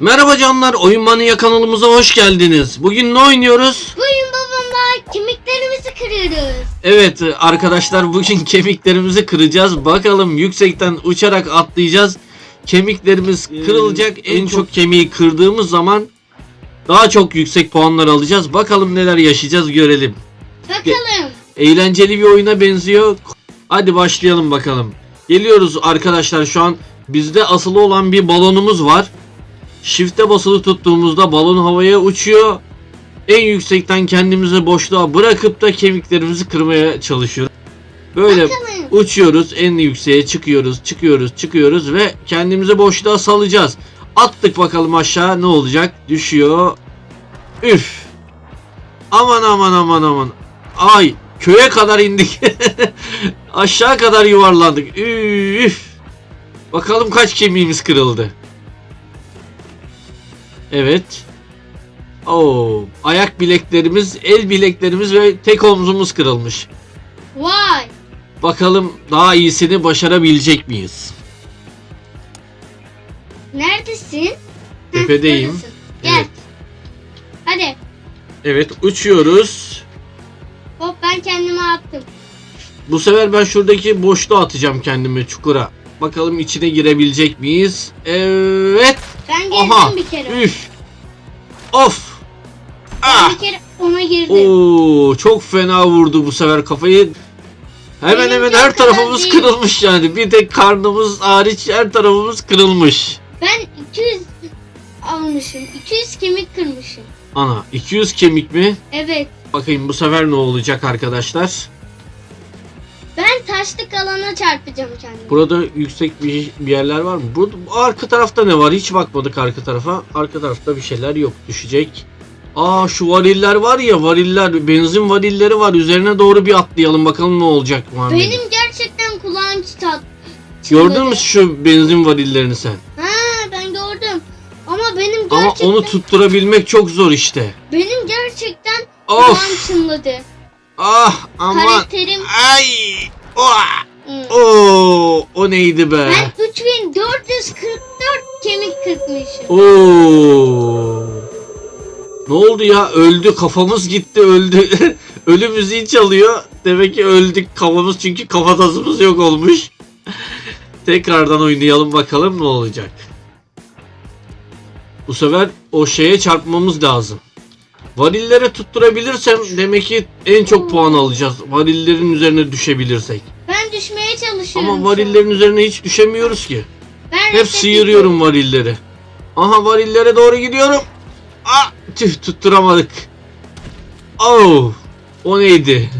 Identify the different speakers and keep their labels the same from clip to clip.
Speaker 1: Merhaba canlar, Oyun Manya kanalımıza hoş geldiniz. Bugün ne oynuyoruz?
Speaker 2: Bugün babamla kemiklerimizi kırıyoruz.
Speaker 1: Evet arkadaşlar bugün kemiklerimizi kıracağız. Bakalım yüksekten uçarak atlayacağız. Kemiklerimiz kırılacak. En çok kemiği kırdığımız zaman daha çok yüksek puanlar alacağız. Bakalım neler yaşayacağız görelim.
Speaker 2: Bakalım.
Speaker 1: Eğlenceli bir oyuna benziyor. Hadi başlayalım bakalım. Geliyoruz arkadaşlar şu an bizde asılı olan bir balonumuz var. Shift'e basılı tuttuğumuzda balon havaya uçuyor. En yüksekten kendimizi boşluğa bırakıp da kemiklerimizi kırmaya çalışıyoruz. Böyle
Speaker 2: Bakalım.
Speaker 1: uçuyoruz en yükseğe çıkıyoruz çıkıyoruz çıkıyoruz ve kendimizi boşluğa salacağız. Attık bakalım aşağı ne olacak? Düşüyor. Üf. Aman aman aman aman. Ay köye kadar indik. aşağı kadar yuvarlandık. Üf. Bakalım kaç kemiğimiz kırıldı. Evet. Oo, ayak bileklerimiz, el bileklerimiz ve tek omzumuz kırılmış.
Speaker 2: Vay.
Speaker 1: Bakalım daha iyisini başarabilecek miyiz?
Speaker 2: Neredesin?
Speaker 1: Tepedeyim.
Speaker 2: buradasın. Gel.
Speaker 1: Evet.
Speaker 2: Hadi.
Speaker 1: Evet uçuyoruz.
Speaker 2: Hop ben kendimi attım.
Speaker 1: Bu sefer ben şuradaki boşluğa atacağım kendimi çukura. Bakalım içine girebilecek miyiz? Evet.
Speaker 2: Ben girdim
Speaker 1: Aha.
Speaker 2: bir kere.
Speaker 1: Üf. Of.
Speaker 2: Ben
Speaker 1: Ah.
Speaker 2: bir kere ona girdim.
Speaker 1: Oo, çok fena vurdu bu sefer kafayı. Hemen
Speaker 2: Benim
Speaker 1: hemen her tarafımız
Speaker 2: değil.
Speaker 1: kırılmış yani. Bir tek karnımız hariç her tarafımız kırılmış.
Speaker 2: Ben 200 almışım. 200 kemik kırmışım.
Speaker 1: Ana 200 kemik mi?
Speaker 2: Evet.
Speaker 1: Bakayım bu sefer ne olacak arkadaşlar?
Speaker 2: Ben taşlık alana çarpacağım kendimi.
Speaker 1: Burada yüksek bir, bir yerler var mı? Burada arka tarafta ne var? Hiç bakmadık arka tarafa. Arka tarafta bir şeyler yok. Düşecek. Aa şu variller var ya variller benzin varilleri var. Üzerine doğru bir atlayalım bakalım ne olacak Muhammed.
Speaker 2: Benim gerçekten kulağım çıtat.
Speaker 1: Gördün mü şu benzin varillerini sen?
Speaker 2: Ha ben gördüm. Ama benim
Speaker 1: Ama
Speaker 2: gerçekten
Speaker 1: onu tuturabilmek çok zor işte.
Speaker 2: benim gerçekten
Speaker 1: Of!
Speaker 2: kulağım çınladı.
Speaker 1: Ah aman.
Speaker 2: Karakterim
Speaker 1: Ay! Oh!
Speaker 2: Hı.
Speaker 1: Oo! O neydi be?
Speaker 2: Ben 3444 kemik kırpmışım.
Speaker 1: Oo. Ne oldu ya? Öldü. Kafamız gitti. Öldü. Ölü müziği çalıyor. Demek ki öldük kafamız çünkü kafatasımız yok olmuş. Tekrardan oynayalım bakalım ne olacak. Bu sefer o şeye çarpmamız lazım. Varillere tutturabilirsem demek ki en çok puan alacağız. Varillerin üzerine düşebilirsek.
Speaker 2: Ben düşmeye çalışıyorum.
Speaker 1: Ama varillerin üzerine hiç düşemiyoruz ki.
Speaker 2: Ben
Speaker 1: Hep
Speaker 2: reset
Speaker 1: sıyırıyorum varilleri. Aha varillere doğru gidiyorum. Ah, tüh tutturamadık. Oh, o neydi?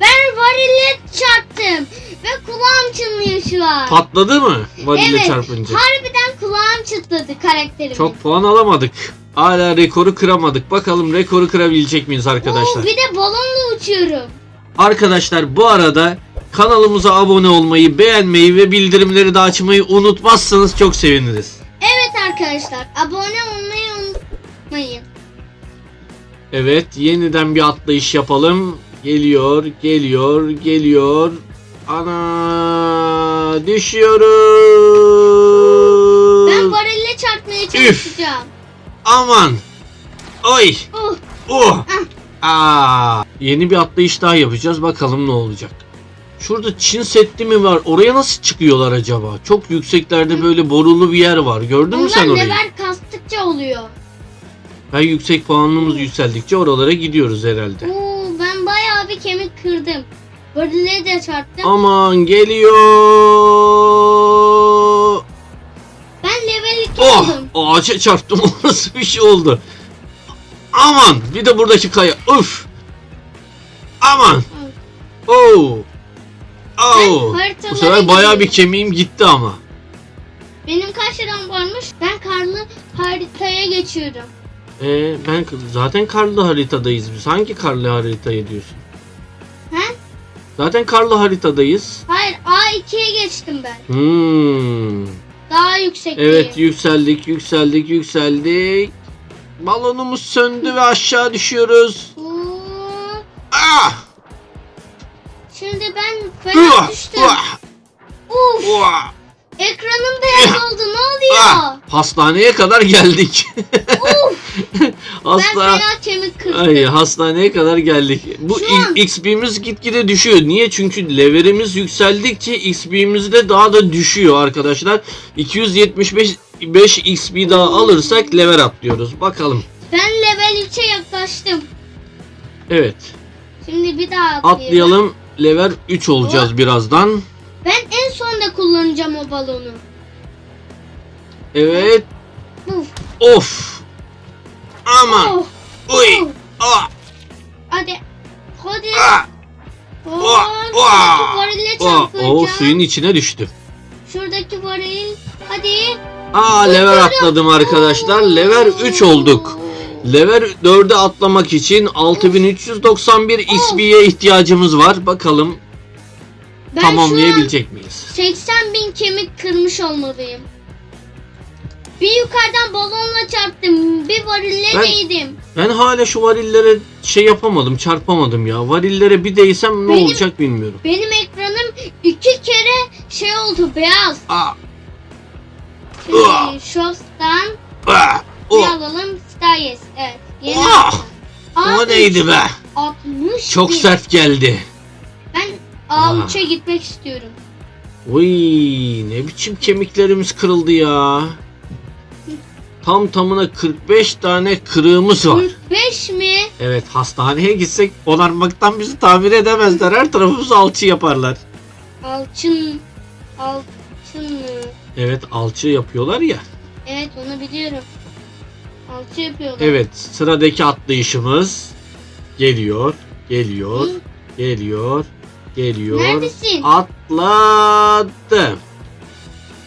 Speaker 2: Ben varille çarptım. Ve kulağım çınlıyor şu an.
Speaker 1: Patladı mı varille
Speaker 2: evet.
Speaker 1: çarpınca?
Speaker 2: Harbiden kulağım çıtladı karakterimin.
Speaker 1: Çok puan alamadık. Hala rekoru kıramadık. Bakalım rekoru kırabilecek miyiz arkadaşlar?
Speaker 2: Oo, bir de balonla uçuyorum.
Speaker 1: Arkadaşlar bu arada kanalımıza abone olmayı, beğenmeyi ve bildirimleri de açmayı unutmazsanız çok seviniriz.
Speaker 2: Evet arkadaşlar abone olmayı unutmayın.
Speaker 1: Evet, yeniden bir atlayış yapalım. Geliyor, geliyor, geliyor. Ana düşüyoruz.
Speaker 2: Ben varille çarpmaya çalışacağım.
Speaker 1: Aman. Oy.
Speaker 2: Oh,
Speaker 1: Oh. Aa. Yeni bir atlayış daha yapacağız. Bakalım ne olacak. Şurada Çin Seddi mi var? Oraya nasıl çıkıyorlar acaba? Çok yükseklerde böyle borulu bir yer var. Gördün mü sen
Speaker 2: onlar
Speaker 1: orayı?
Speaker 2: level kastıkça oluyor.
Speaker 1: Ben yüksek puanımız yükseldikçe oralara gidiyoruz herhalde.
Speaker 2: Oo, ben bayağı bir kemik kırdım. Varille de çarptım.
Speaker 1: Aman geliyor.
Speaker 2: Ben level 2 oldum.
Speaker 1: Ağaca çarptım. O Nasıl bir şey oldu? Aman! Bir de buradaki kaya. Uf! Aman! Oh!
Speaker 2: haritalara
Speaker 1: Bu sefer bayağı bir kemiğim gitti ama.
Speaker 2: Benim kaç liram varmış? Ben karlı haritaya geçiyorum.
Speaker 1: Ee, ben zaten karlı haritadayız biz. Hangi karlı haritayı diyorsun?
Speaker 2: He?
Speaker 1: Zaten karlı haritadayız.
Speaker 2: Hayır A2'ye geçtim ben.
Speaker 1: Hmm.
Speaker 2: Daha yüksek
Speaker 1: Evet yükseldik, yükseldik, yükseldik. Balonumuz söndü ve aşağı düşüyoruz.
Speaker 2: Oo,
Speaker 1: Ah!
Speaker 2: şimdi ben fena
Speaker 1: Ah!
Speaker 2: düştüm.
Speaker 1: Ah!
Speaker 2: Uf.
Speaker 1: Ah!
Speaker 2: Ekranım beyaz oldu. Ne oluyor?
Speaker 1: Ah, hastaneye kadar geldik.
Speaker 2: Uf, ben
Speaker 1: Hasta
Speaker 2: fena kemik kırdım.
Speaker 1: Ay, hastaneye kadar geldik. Bu
Speaker 2: Şu an-
Speaker 1: XP'miz gitgide düşüyor. Niye? Çünkü leverimiz yükseldikçe XP'miz de daha da düşüyor arkadaşlar. 275 5 XP daha alırsak lever atlıyoruz. Bakalım.
Speaker 2: Ben level 3'e yaklaştım.
Speaker 1: Evet.
Speaker 2: Şimdi bir daha atlayalım.
Speaker 1: Atlayalım. Lever 3 olacağız birazdan.
Speaker 2: Ben en sonda kullanacağım o balonu.
Speaker 1: Evet.
Speaker 2: Uf.
Speaker 1: Of. Aman.
Speaker 2: Oh,
Speaker 1: Uy.
Speaker 2: oh.
Speaker 1: Ah.
Speaker 2: Hadi. Hadi.
Speaker 1: Ah.
Speaker 2: Oh,
Speaker 1: oh, Oh,
Speaker 2: çarpacağım.
Speaker 1: o suyun içine düştü.
Speaker 2: Şuradaki varil. Hadi.
Speaker 1: Aa lever atladım arkadaşlar. Lever 3 olduk. Lever 4'e atlamak için 6391 XP'ye ihtiyacımız var. Bakalım
Speaker 2: Ben
Speaker 1: tamamlayabilecek miyiz?
Speaker 2: an 80 bin kemik kırmış olmalıyım. Bir yukarıdan balonla çarptım. Bir varille
Speaker 1: Ben-
Speaker 2: değdim.
Speaker 1: Ben hala şu varillere şey yapamadım, çarpamadım ya. Varillere bir değsem ne
Speaker 2: Benim-
Speaker 1: olacak bilmiyorum.
Speaker 2: Benim ekranım iki kere şey oldu beyaz.
Speaker 1: Aa,
Speaker 2: Şimdi bir
Speaker 1: o,
Speaker 2: alalım. Styles. Evet. Yeni aldım.
Speaker 1: o
Speaker 2: A3,
Speaker 1: neydi be?
Speaker 2: 60
Speaker 1: Çok
Speaker 2: bin.
Speaker 1: sert geldi.
Speaker 2: Ben
Speaker 1: Ah.
Speaker 2: A3'e gitmek istiyorum.
Speaker 1: Uy, ne biçim kemiklerimiz kırıldı ya. Tam tamına 45 tane kırığımız var.
Speaker 2: 45 mi?
Speaker 1: Evet hastaneye gitsek onarmaktan bizi tamir edemezler. Her tarafımızı alçı yaparlar.
Speaker 2: Alçın. Alçın mı?
Speaker 1: Evet alçı yapıyorlar ya.
Speaker 2: Evet onu biliyorum. Alçı yapıyorlar.
Speaker 1: Evet sıradaki atlayışımız geliyor. Geliyor.
Speaker 2: Hı?
Speaker 1: Geliyor. Geliyor.
Speaker 2: Neredesin?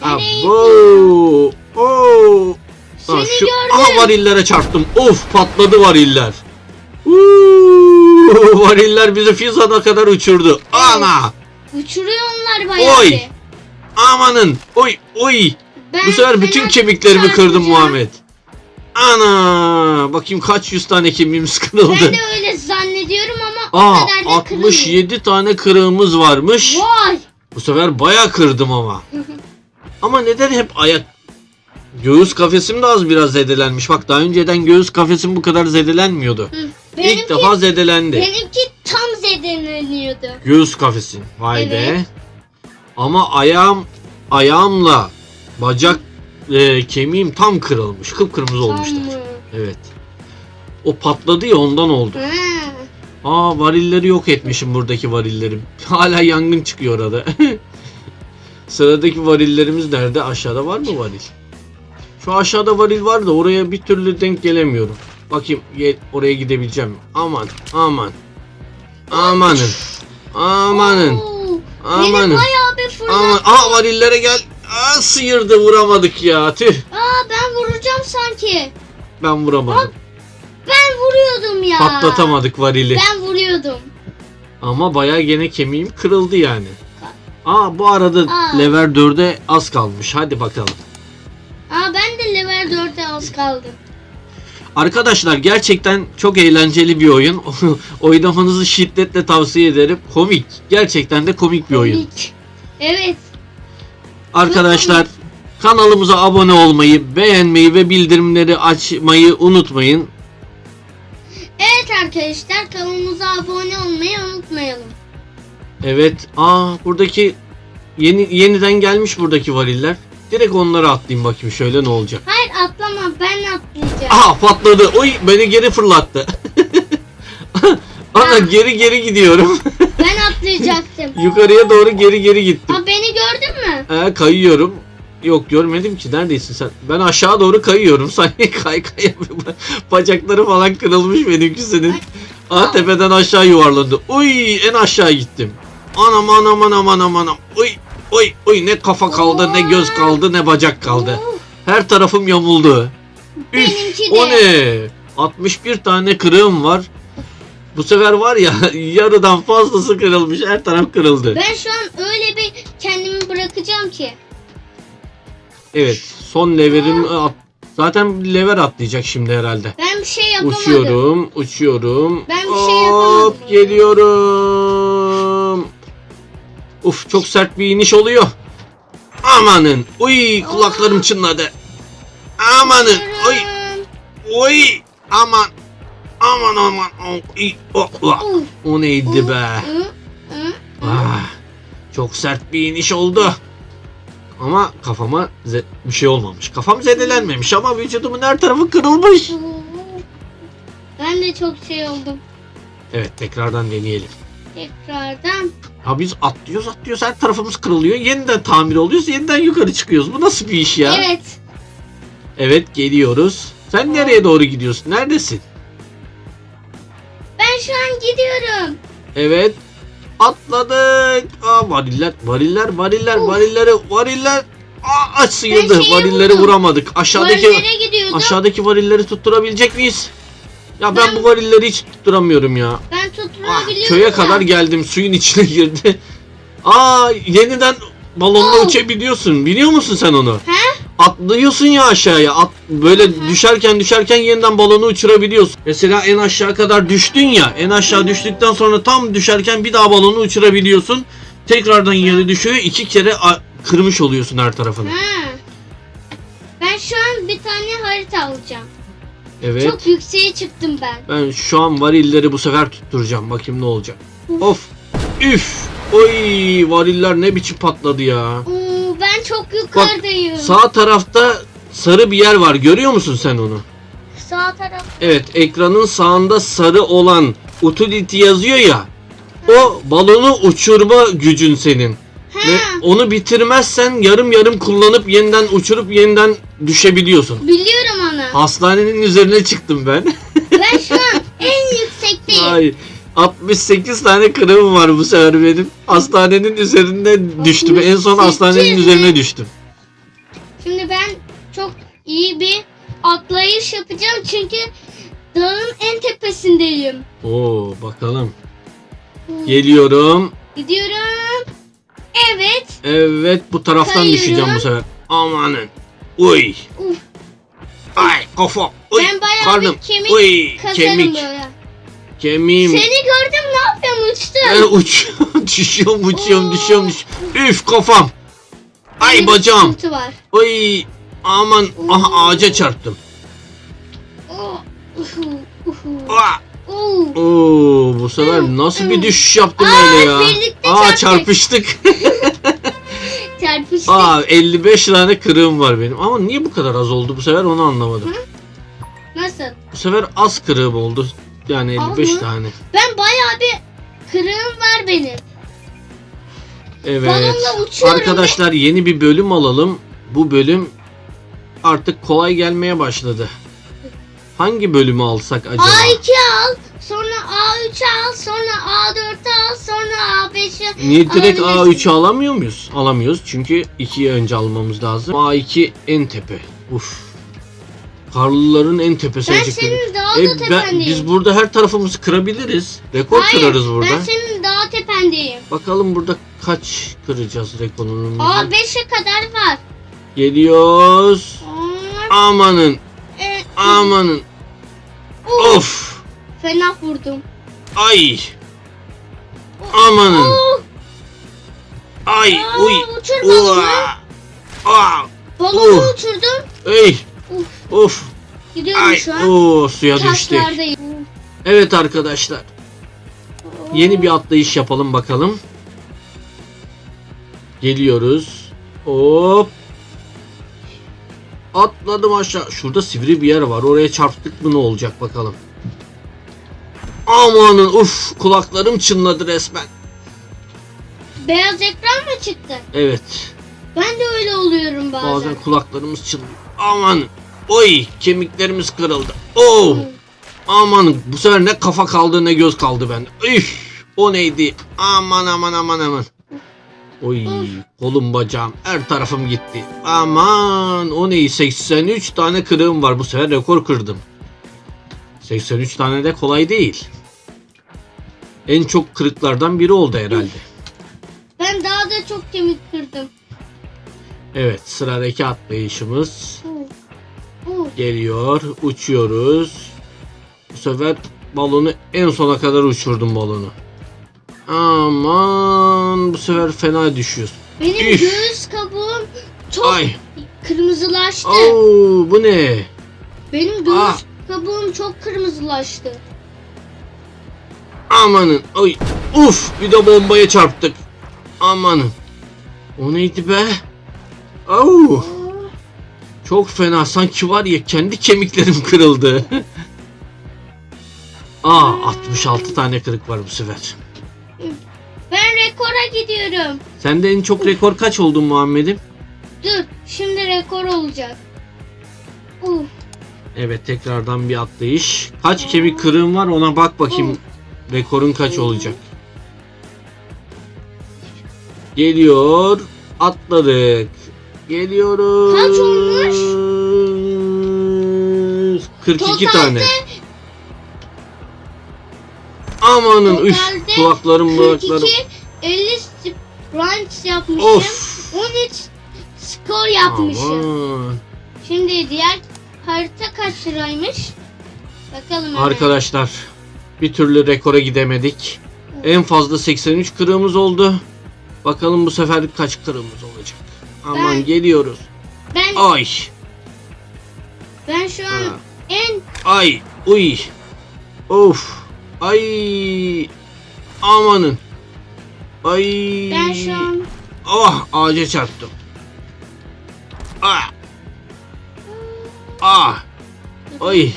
Speaker 2: Nereye
Speaker 1: Abo. Oo.
Speaker 2: Seni
Speaker 1: Ha, şu
Speaker 2: gördüm.
Speaker 1: aha varillere çarptım. Of patladı variller. Uuu, variller bizi Fizan'a kadar uçurdu. Ana.
Speaker 2: Uçuruyor onlar bayağı
Speaker 1: Oy.
Speaker 2: bir.
Speaker 1: Amanın. Oy oy.
Speaker 2: Ben
Speaker 1: Bu sefer bütün kemiklerimi kırdım. Muhammed. Ana. Bakayım kaç yüz tane kemiğimiz kırıldı.
Speaker 2: Ben de öyle zannediyorum
Speaker 1: Aa
Speaker 2: o kadar da kırılmıyor.
Speaker 1: 67 tane kırığımız varmış.
Speaker 2: Vay.
Speaker 1: Bu sefer baya kırdım ama. Ama neden hep ayak Göğüs kafesim de az biraz zedelenmiş. Bak daha önceden göğüs kafesim bu kadar zedelenmiyordu.
Speaker 2: Hı. Benimki,
Speaker 1: İlk defa zedelendi.
Speaker 2: benimki tam zedeleniyordu.
Speaker 1: Göğüs kafesin. Vay be.
Speaker 2: Evet.
Speaker 1: Ama ayağım ayağımla bacak e, kemiğim tam kırılmış. Kıpkırmızı olmuşlar.
Speaker 2: Tam mı?
Speaker 1: Evet. O patladı ya ondan oldu.
Speaker 2: Ha.
Speaker 1: Aa varilleri yok etmişim buradaki varilleri. Hala yangın çıkıyor orada. Sıradaki varillerimiz nerede? Aşağıda var mı varil? Şu aşağıda varil var da oraya bir türlü denk gelemiyorum. Bakayım oraya gidebileceğim. Aman aman. Amanın. Amanın. Amanın. Aman. Aa varillere gel. Aa sıyırdı vuramadık ya. Tüh.
Speaker 2: Aa ben vuracağım sanki.
Speaker 1: Ben vuramadım.
Speaker 2: Ben vuruyordum ya.
Speaker 1: Patlatamadık varili.
Speaker 2: Ben vuruyordum.
Speaker 1: Ama bayağı gene kemiğim kırıldı yani. Aa bu arada
Speaker 2: Aa.
Speaker 1: lever 4'e az kalmış. Hadi bakalım.
Speaker 2: Aa ben de level 4'e az kaldım.
Speaker 1: Arkadaşlar gerçekten çok eğlenceli bir oyun. Oynamanızı şiddetle tavsiye ederim. Komik. Gerçekten de komik bir oyun.
Speaker 2: Evet.
Speaker 1: Arkadaşlar kanalımıza abone olmayı, beğenmeyi ve bildirimleri açmayı unutmayın.
Speaker 2: Arkadaşlar kanalımıza abone olmayı unutmayalım.
Speaker 1: Evet. Aa buradaki yeni yeniden gelmiş buradaki variller. Direkt onlara atlayayım bakayım şöyle ne olacak.
Speaker 2: Hayır atlama ben atlayacağım.
Speaker 1: Aha patladı. Oy beni geri fırlattı. Ana geri geri gidiyorum.
Speaker 2: Ben atlayacaktım.
Speaker 1: Yukarıya doğru geri geri gittim.
Speaker 2: Aa beni gördün mü?
Speaker 1: Ee, kayıyorum. Yok görmedim ki. Neredesin sen? Ben aşağı doğru kayıyorum. Sanki kay kay. Bacakları falan kırılmış benimkisinin. Aa tepeden aşağı yuvarlandı. Uy en aşağı gittim. Anam anam anam anam anam. Uy uy uy ne kafa kaldı ne göz kaldı ne bacak kaldı. Her tarafım yamuldu. Üf,
Speaker 2: Benimki
Speaker 1: o ne? 61 tane kırığım var. Bu sefer var ya yarıdan fazlası kırılmış. Her taraf kırıldı.
Speaker 2: Ben şu an öyle bir kendimi bırakacağım ki.
Speaker 1: Evet son leverim at- zaten lever atlayacak şimdi herhalde.
Speaker 2: Ben bir şey yapamadım.
Speaker 1: Uçuyorum, uçuyorum.
Speaker 2: Ben bir şey yapamadım.
Speaker 1: Hop geliyorum. Uf çok sert bir iniş oluyor. Amanın. Uy kulaklarım çınladı. Amanın. Uy. Uy. Aman. Aman aman. Uy. Oh, oh. O neydi be? Ah, çok sert bir iniş oldu. Ama kafama bir şey olmamış. Kafam zedelenmemiş ama vücudumun her tarafı kırılmış.
Speaker 2: Ben de çok şey oldum.
Speaker 1: Evet tekrardan deneyelim.
Speaker 2: Tekrardan.
Speaker 1: Ha biz atlıyoruz atlıyoruz her tarafımız kırılıyor. Yeniden tamir oluyoruz yeniden yukarı çıkıyoruz. Bu nasıl bir iş ya?
Speaker 2: Evet.
Speaker 1: Evet geliyoruz. Sen nereye doğru gidiyorsun? Neredesin?
Speaker 2: Ben şu an gidiyorum.
Speaker 1: Evet. Atladık. Aa variller, variller, variller,
Speaker 2: Of.
Speaker 1: varilleri, variller. Aa aç sıyırdı. Varilleri
Speaker 2: vurdum.
Speaker 1: vuramadık. Aşağıdaki aşağıdaki varilleri tutturabilecek miyiz? Ya ben,
Speaker 2: Ben-
Speaker 1: bu varilleri hiç tutturamıyorum ya.
Speaker 2: Ben
Speaker 1: Ah,
Speaker 2: tutturabiliyorum.
Speaker 1: köye
Speaker 2: da.
Speaker 1: kadar geldim. Suyun içine girdi. Aa yeniden balonla
Speaker 2: Oh.
Speaker 1: uçabiliyorsun. Biliyor musun sen onu?
Speaker 2: He?
Speaker 1: Atlıyorsun ya aşağıya. At, böyle düşerken düşerken yeniden balonu uçurabiliyorsun. Mesela en aşağı kadar düştün ya. En aşağı düştükten sonra tam düşerken bir daha balonu uçurabiliyorsun. Tekrardan yere düşüyor. iki kere kırmış oluyorsun her tarafını.
Speaker 2: Ha. Ben şu an bir tane harita alacağım.
Speaker 1: Evet.
Speaker 2: Çok yükseğe çıktım ben.
Speaker 1: Ben şu an varilleri bu sefer tutturacağım. Bakayım ne olacak.
Speaker 2: Uf.
Speaker 1: Of. Üf. Oy variller ne biçim patladı ya.
Speaker 2: Oo, ben çok yukarıdayım.
Speaker 1: Sağ tarafta sarı bir yer var. Görüyor musun sen onu?
Speaker 2: Sağ taraf.
Speaker 1: Evet ekranın sağında sarı olan utility yazıyor ya. O balonu uçurma gücün senin.
Speaker 2: He.
Speaker 1: Ve onu bitirmezsen yarım yarım kullanıp yeniden uçurup yeniden düşebiliyorsun.
Speaker 2: Biliyorum onu.
Speaker 1: Hastanenin üzerine çıktım ben.
Speaker 2: Ben şu an en yüksekteyim.
Speaker 1: Ay 68 tane kırığım var bu sefer benim. Hastanenin üzerinde düştüm. En son
Speaker 2: 68
Speaker 1: hastanenin üzerine düştüm.
Speaker 2: Şimdi ben çok iyi bir atlayış yapacağım çünkü dağın en tepesindeyim.
Speaker 1: Oo bakalım. Geliyorum.
Speaker 2: Gidiyorum. Evet.
Speaker 1: Evet bu taraftan
Speaker 2: Kayıyorum.
Speaker 1: düşeceğim bu sefer. Amanın. Uy.
Speaker 2: Uf.
Speaker 1: Ay kafam. Uy.
Speaker 2: ben bayağı
Speaker 1: Karnım.
Speaker 2: bir kemik
Speaker 1: Uy.
Speaker 2: kasarım
Speaker 1: Kemik.
Speaker 2: böyle.
Speaker 1: Kemiğim.
Speaker 2: Seni gördüm ne yapıyorsun uçtun?
Speaker 1: Ben uçuyorum, düşüyorum, uçuyorum,
Speaker 2: Oo.
Speaker 1: düşüyorum, düşüyorum. Üf kafam. Ay
Speaker 2: Benim
Speaker 1: bacağım.
Speaker 2: sıkıntı var.
Speaker 1: Uy. Aman.
Speaker 2: Oo.
Speaker 1: ağaca çarptım.
Speaker 2: Oh, uhu, uhu.
Speaker 1: Aa.
Speaker 2: Oo.
Speaker 1: Oo, bu sefer nasıl bir düşüş yaptım
Speaker 2: Aa,
Speaker 1: öyle ya.
Speaker 2: birlikte
Speaker 1: Aa
Speaker 2: çarptık.
Speaker 1: çarpıştık.
Speaker 2: Çarpıştık.
Speaker 1: Aa 55 tane kırığım var benim. Ama niye bu kadar az oldu bu sefer onu anlamadım.
Speaker 2: Nasıl?
Speaker 1: Bu sefer az kırığım oldu. Yani
Speaker 2: Az
Speaker 1: 55
Speaker 2: mı?
Speaker 1: tane.
Speaker 2: Ben bayağı bir kırığım var benim.
Speaker 1: Evet. Arkadaşlar yeni bir bölüm alalım. Bu bölüm artık kolay gelmeye başladı. Hangi bölümü alsak acaba?
Speaker 2: A2 al, sonra A3 al, sonra A4 al, sonra A5'i
Speaker 1: Niye direkt
Speaker 2: alabilirsin.
Speaker 1: A3'ü alamıyor muyuz? Alamıyoruz çünkü 2'yi önce almamız lazım. A2 en tepe. Uf. Karlıların en tepesi
Speaker 2: Ben
Speaker 1: olacak.
Speaker 2: senin daha
Speaker 1: E,
Speaker 2: da
Speaker 1: ben,
Speaker 2: tependeyim.
Speaker 1: biz burada her tarafımızı kırabiliriz. Rekor
Speaker 2: Hayır,
Speaker 1: kırarız burada.
Speaker 2: ben senin daha tependeyim.
Speaker 1: Bakalım burada kaç kıracağız rekorunu.
Speaker 2: A5'e kadar var.
Speaker 1: Geliyoruz.
Speaker 2: Aa,
Speaker 1: Amanın.
Speaker 2: e,
Speaker 1: Amanın.
Speaker 2: of,
Speaker 1: Of.
Speaker 2: Fena vurdum.
Speaker 1: Ay. Amanın.
Speaker 2: Oh,
Speaker 1: Ay.
Speaker 2: aa,
Speaker 1: Uy.
Speaker 2: uçur balonu.
Speaker 1: Ua. Aa.
Speaker 2: Balonu
Speaker 1: Uh.
Speaker 2: uçurdum.
Speaker 1: Ey. Of.
Speaker 2: gidiyorum
Speaker 1: Ay.
Speaker 2: şu an.
Speaker 1: Oo, suya düştük.
Speaker 2: Taşlardayım.
Speaker 1: Evet arkadaşlar. Yeni bir atlayış yapalım bakalım. Geliyoruz. Hop. Atladım aşağı. Şurada sivri bir yer var. Oraya çarptık mı ne olacak bakalım. Amanın uf kulaklarım çınladı resmen.
Speaker 2: Beyaz ekran mı çıktı?
Speaker 1: Evet.
Speaker 2: Ben de öyle oluyorum bazen.
Speaker 1: Bazen kulaklarımız çınlıyor. Aman. Oy kemiklerimiz kırıldı. Oo. Aman bu sefer ne kafa kaldı ne göz kaldı bende. Üf, o neydi? Aman aman aman aman. Oy kolum bacağım her tarafım gitti. Aman o neyi 83 tane kırığım var bu sefer rekor kırdım. 83 tane de kolay değil. En çok kırıklardan biri oldu herhalde.
Speaker 2: Ben daha da çok kemik kırdım.
Speaker 1: Evet sıradaki atlayışımız
Speaker 2: uh.
Speaker 1: Geliyor. Uçuyoruz. Bu sefer balonu en sona kadar uçurdum balonu. Aman bu sefer fena düşüyoruz.
Speaker 2: Benim
Speaker 1: Üf.
Speaker 2: göğüs kabuğum çok
Speaker 1: Ay.
Speaker 2: kırmızılaştı.
Speaker 1: Oo, bu ne?
Speaker 2: Benim göğüs
Speaker 1: Ah.
Speaker 2: kabuğum çok kırmızılaştı.
Speaker 1: Amanın. Ay. Uf, bir de bombaya çarptık. Amanın. O neydi be? Oo. Çok fena sanki var ya kendi kemiklerim kırıldı. Aa 66 tane kırık var bu sefer.
Speaker 2: Ben rekora gidiyorum.
Speaker 1: Sende en çok rekor kaç oldun Muhammed'im?
Speaker 2: Dur, şimdi rekor olacak. Uf,
Speaker 1: Evet tekrardan bir atlayış. Kaç kemik kırığın var ona bak bakayım. Rekorun kaç olacak. Geliyor. Atladık. Geliyoruz.
Speaker 2: Kaç olmuş?
Speaker 1: 42
Speaker 2: Totalde-
Speaker 1: tane. Amanın üf kulaklarım kulaklarım.
Speaker 2: 42, 50 sprints yapmışım.
Speaker 1: Of.
Speaker 2: 13 skor yapmışım.
Speaker 1: Aman.
Speaker 2: Şimdi diğer harita kaç liraymış? Bakalım hemen.
Speaker 1: Arkadaşlar bir türlü rekora gidemedik. En fazla 83 kırığımız oldu. Bakalım bu sefer kaç kırığımız olacak. Aman
Speaker 2: Ben-
Speaker 1: geliyoruz.
Speaker 2: Ben
Speaker 1: Ay.
Speaker 2: ben şu an
Speaker 1: Ha.
Speaker 2: En
Speaker 1: Ay. Uy. Of. Ay. Amanın. Ay.
Speaker 2: ben şu an
Speaker 1: Oh ağaca çarptım. Ah. Ah. Ay.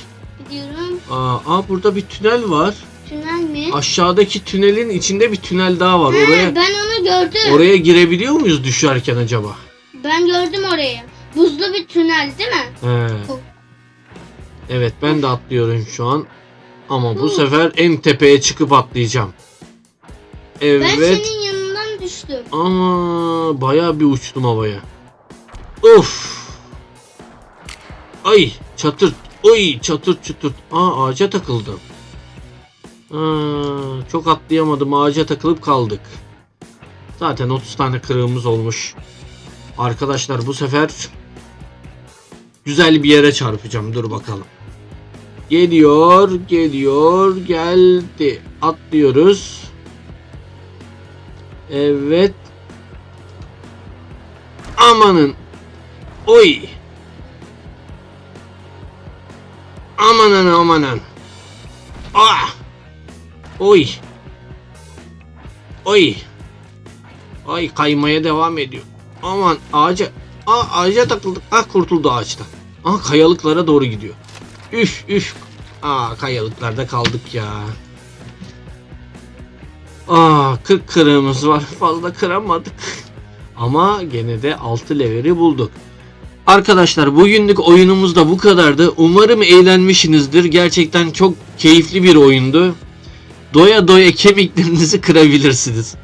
Speaker 2: gidiyorum.
Speaker 1: Aa, aa burada bir tünel var.
Speaker 2: Tünel mi?
Speaker 1: Aşağıdaki tünelin içinde bir tünel daha var.
Speaker 2: Ha,
Speaker 1: Oraya
Speaker 2: ben onu gördüm.
Speaker 1: oraya girebiliyor muyuz düşerken acaba?
Speaker 2: Ben gördüm orayı. Buzlu bir tünel değil mi?
Speaker 1: He. Evet ben de atlıyorum şu an. Ama bu
Speaker 2: Hı.
Speaker 1: sefer en tepeye çıkıp atlayacağım.
Speaker 2: Ben
Speaker 1: Evet.
Speaker 2: senin yanından düştüm.
Speaker 1: Ama bayağı bir uçtum havaya. Of. Ay çatır. Oy çatır çutur. Aa ağaca takıldım. Aa, çok atlayamadım ağaca takılıp kaldık. Zaten 30 tane kırığımız olmuş. Arkadaşlar bu sefer güzel bir yere çarpacağım. Dur bakalım. Geliyor, geliyor, geldi. Atlıyoruz. Evet. Amanın. Oy. Amanın amanın. Ah. Oy. Oy. Ay kaymaya devam ediyor. Aman ağaca. Aa, ağaca takıldık. Ah kurtuldu ağaçtan. Ah kayalıklara doğru gidiyor. Üf üf. Aa kayalıklarda kaldık ya. Aa 40 kırığımız var. Fazla kıramadık. Ama gene de 6 leveri bulduk. Arkadaşlar bugünlük oyunumuz da bu kadardı. Umarım eğlenmişsinizdir. Gerçekten çok keyifli bir oyundu. Doya doya kemiklerinizi kırabilirsiniz.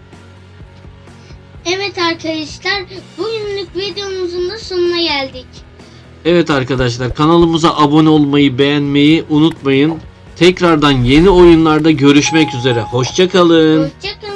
Speaker 2: Evet arkadaşlar bugünlük videomuzun da sonuna geldik.
Speaker 1: Evet arkadaşlar kanalımıza abone olmayı, beğenmeyi unutmayın. Tekrardan yeni oyunlarda görüşmek üzere. Hoşçakalın.
Speaker 2: Hoşçakalın.